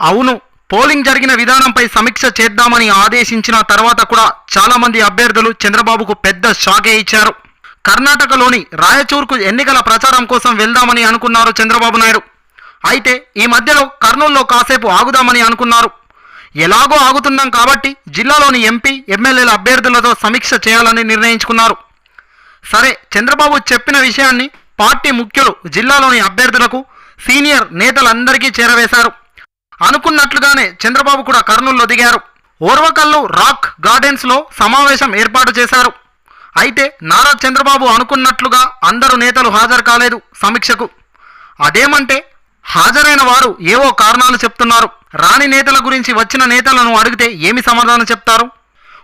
అవును పోలింగ్ జరిగిన విధానంపై సమీక్ష చేద్దామని ఆదేశించిన తర్వాత కూడా చాలా మంది అభ్యర్థులు చంద్రబాబుకు పెద్ద షాకే ఇచ్చారు. కర్ణాటకలోని రాయచూర్కు ఎన్నికల ప్రచారం కోసం వెళ్దామని అనుకున్నారు చంద్రబాబు నాయుడు. అయితే ఈ మధ్యలో కర్నూల్లో కాసేపు ఆగుదామని అనుకున్నారు. ఎలాగో ఆగుతున్నాం కాబట్టి జిల్లాలోని ఎంపీ ఎమ్మెల్యేల అభ్యర్థులతో సమీక్ష చేయాలని నిర్ణయించుకున్నారు. సరే చంద్రబాబు చెప్పిన విషయాన్ని పార్టీ ముఖ్యులు జిల్లాలోని అభ్యర్థులకు సీనియర్ నేతలందరికీ చేరవేశారు. అనుకున్నట్లుగానే చంద్రబాబు కూడా కర్నూలులో దిగారు. ఓర్వకల్లు రాక్ గార్డెన్స్లో సమావేశం ఏర్పాటు చేశారు. అయితే నారా చంద్రబాబు అనుకున్నట్లుగా అందరూ నేతలు హాజరు కాలేదు సమీక్షకు. అదేమంటే హాజరైన వారు ఏవో కారణాలు చెప్తున్నారు. రాని నేతల గురించి వచ్చిన నేతలను అడిగితే ఏమి సమాధానం చెప్తారు?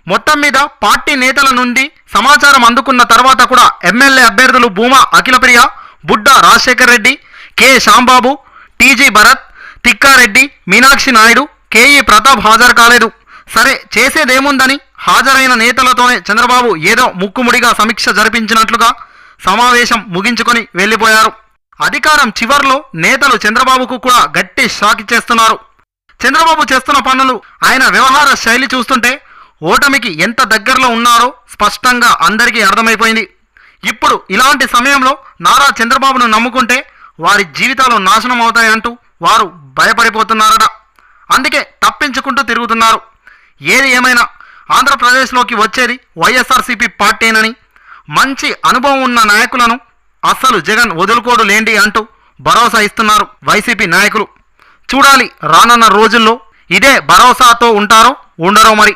మొత్తం మీద పార్టీ నేతల నుండి సమాచారం అందుకున్న తర్వాత కూడా ఎమ్మెల్యే అభ్యర్థులు Bhuma Akhila Priya Budda Rajasekhar Reddy K. Shambabu TG Bharat Thikka Reddy Meenakshi Naidu KE Pratap హాజరు కాలేదు. సరే చేసేదేముందని హాజరైన నేతలతోనే చంద్రబాబు ఏదో ముక్కుముడిగా సమీక్ష జరిపించినట్లుగా సమావేశం ముగించుకొని వెళ్ళిపోయారు. అధికారం చివర్లో నేతలు చంద్రబాబుకు కూడా గట్టి షాక్ ఇచ్చేస్తున్నారు. చంద్రబాబు చేస్తున్న పనులు ఆయన వ్యవహార శైలి చూస్తుంటే ఓటమికి ఎంత దగ్గరలో ఉన్నారో స్పష్టంగా అందరికీ అర్థమైపోయింది. ఇప్పుడు ఇలాంటి సమయంలో నారా చంద్రబాబును నమ్ముకుంటే వారి జీవితాలు నాశనం అవుతాయంటూ వారు భయపడిపోతున్నారట. అందుకే తప్పించుకుంటూ తిరుగుతున్నారు. ఏది ఏమైనా ఆంధ్రప్రదేశ్లోకి వచ్చేది వైఎస్ఆర్సీపీ పార్టీనని మంచి అనుభవం ఉన్న నాయకులను అస్సలు జగన్ వదులుకోడు లేండి అంటూ భరోసా ఇస్తున్నారు వైసీపీ నాయకులు. చూడాలి రానున్న రోజుల్లో ఇదే భరోసాతో ఉంటారో ఉండరో మరి.